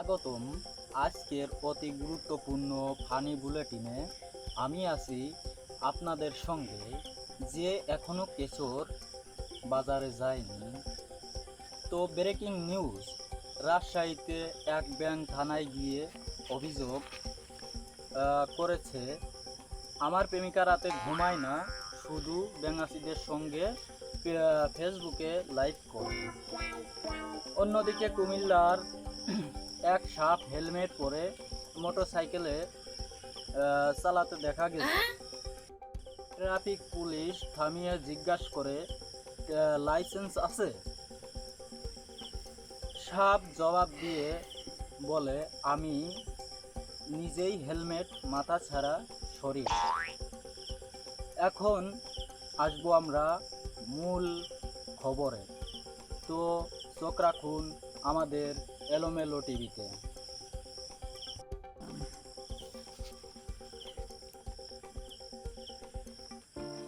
স্বাগতম আজকের অতি গুরুত্বপূর্ণ ফানি বুলেটিনে আমি আছি আপনাদের সঙ্গে যে এখনও কেশর বাজারে যায়নি। তো ব্রেকিং নিউজ, রাজশাহীতে এক ব্যাংক থানায় গিয়ে অভিযোগ করেছে, আমার প্রেমিকা রাতে ঘুমায় না, শুধু ব্যাঙাসিদের সঙ্গে ফেসবুকে লাইভ করে। অন্যদিকে কুমিল্লার এক সাপ হেলমেট পরে মোটরসাইকেলে চালাতে দেখা গেছে। ট্রাফিক পুলিশ থামিয়ে জিজ্ঞাসা করে লাইসেন্স আছে? সাপ জবাব দিয়ে বলে আমি নিজেই হেলমেট মাথা ছাড়া সরি এখন আসব আমরা মূল খবরে। তো চোখ রাখুন আমাদের এলোমেলো টিভিতে।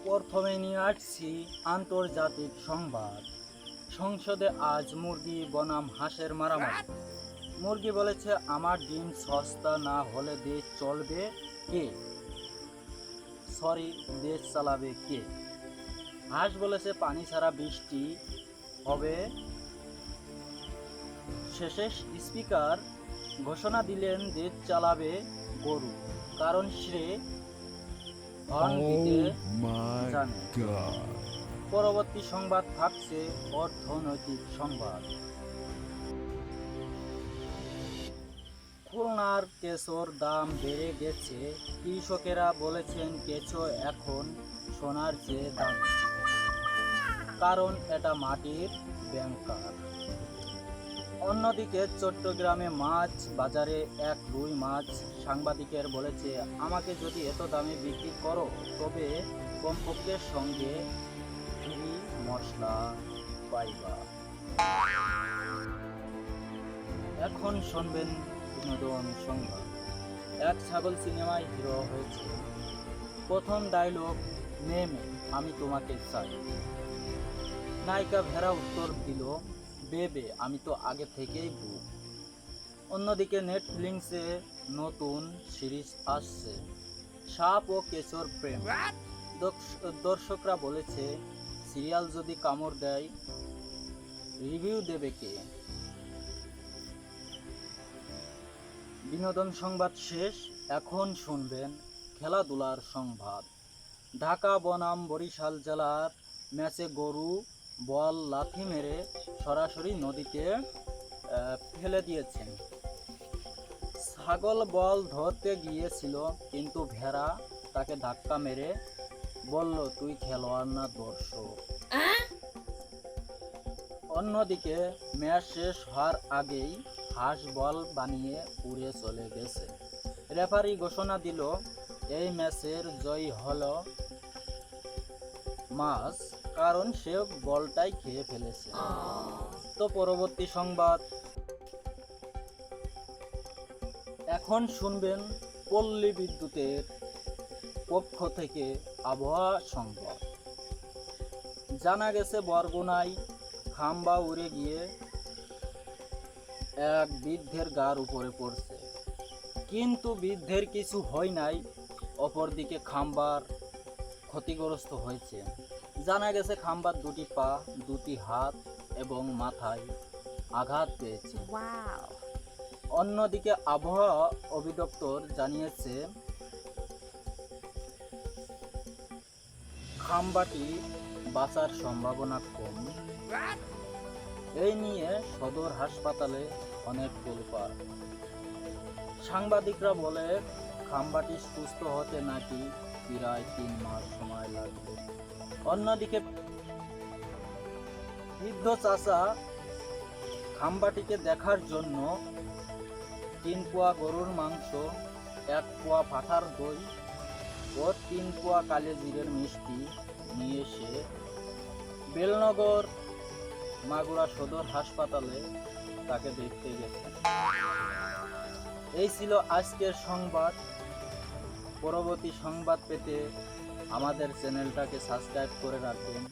প্রথমে নিয়ে আসছি আন্তর্জাতিক সংবাদ। সংসদে আজ মুরগি বনাম হাঁসের মারামারি। মুরগি বলেছে, আমার ডিম সস্তা না হলে দেশ চলবে কে? সরি, দেশ চালাবে কে? হাঁস বলেছে, পানি ছাড়া বৃষ্টি হবে শেষে স্পিকার ঘোষণা দিলেন দেশ চালাবে গরু কারণ সে হর্ন দিতে Oh জানে। পরবর্তী সংবাদ থাকছে অর্থনৈতিক সংবাদ। খুলনার কেশোর দাম বেড়ে গেছে কৃষকেরা বলেছেন কেঁচো এখন সোনার চেয়ে দাম। কারণ এটা মাটির ব্যাংকার। অন্যদিকে চট্টগ্রামে মাছ বাজারে এক রুই মাছ সাংবাদিকের বলেছে, আমাকে যদি এত দামে বিক্রি করো, তবে কমপক্ষের সঙ্গে ফ্রি মশলা পাইবা। এখন শুনবেন বিনোদন সংবাদ। এক ছাগল সিনেমায় হিরো হয়েছে। প্রথম ডায়লগ নেমে আমি তোমাকে চাই। নায়িকা ভেড়া উত্তর দিল বেবে আমি তো আগে থেকেই বুক অন্যদিকে নেটফ্লিক্সে নতুন সিরিজ আসছে। সাপ ও কেশর প্রেম। দর্শকরা বলেছে সিরিয়াল যদি কামড় দেয় রিভিউ দেবে কে? বিনোদন সংবাদ শেষ এখন শুনবেন খেলাধুলার সংবাদ। ঢাকা বনাম বরিশাল জেলার ম্যাচে গরু বল লাথি মেরে সরাসরি নদীতে ফেলে দিয়েছেন। ছাগল বল ধরতে গিয়েছিল, কিন্তু ভেড়া তাকে ধাক্কা মেরে বলল, তুই খেলোয়াড় না, দর্শক। অন্যদিকে ম্যাচ শেষ হওয়ার আগেই হাঁস বল বানিয়ে উড়ে চলে গেছে। রেফারি ঘোষণা দিল, এই ম্যাচের জয়ী হল মাছ কারণ সে বলটাই খেয়ে ফেলেছে। তো পরবর্তী সংবাদ। এখন শুনবেন পল্লী বিদ্যুতের পক্ষ থেকে আবহাওয়া সংবাদ। জানা গেছে বরগুনায় খাম্বা উড়ে গিয়ে এক বৃদ্ধের গার উপরে পড়ছে। কিন্তু বৃদ্ধের কিছু হয় নাই অপরদিকে খাম্বার ক্ষতিগ্রস্ত হয়েছে। জানা গেছে খাম্বার দুটি পা দুটি হাত এবং মাথায় আঘাত পেয়েছে। অন্যদিকে আবহাওয়া অধিদপ্তর জানিয়েছে খাম্বাটি বাঁচার সম্ভাবনা কম। এই নিয়ে সদর হাসপাতালে অনেক তোলপার সাংবাদিকরা বলে খাম্বাটি সুস্থ হতে নাকি প্রায় তিন মাস সময় লাগবে? অন্যদিকে, বৃদ্ধ চাচা খাম্বাটিকে দেখার জন্য তিন পোয়া গরুর মাংস, এক পোয়া পাঠার দই ও তিন পোয়া কালে জিরের মিষ্টি নিয়ে এসে বেলনগর মাগুরা সদর হাসপাতালে তাকে দেখতে গেছে। এই ছিল আজকের সংবাদ। পরবর্তী সংবাদ পেতে আমাদের চ্যানেলটাকে সাবস্ক্রাইব করে রাখবেন।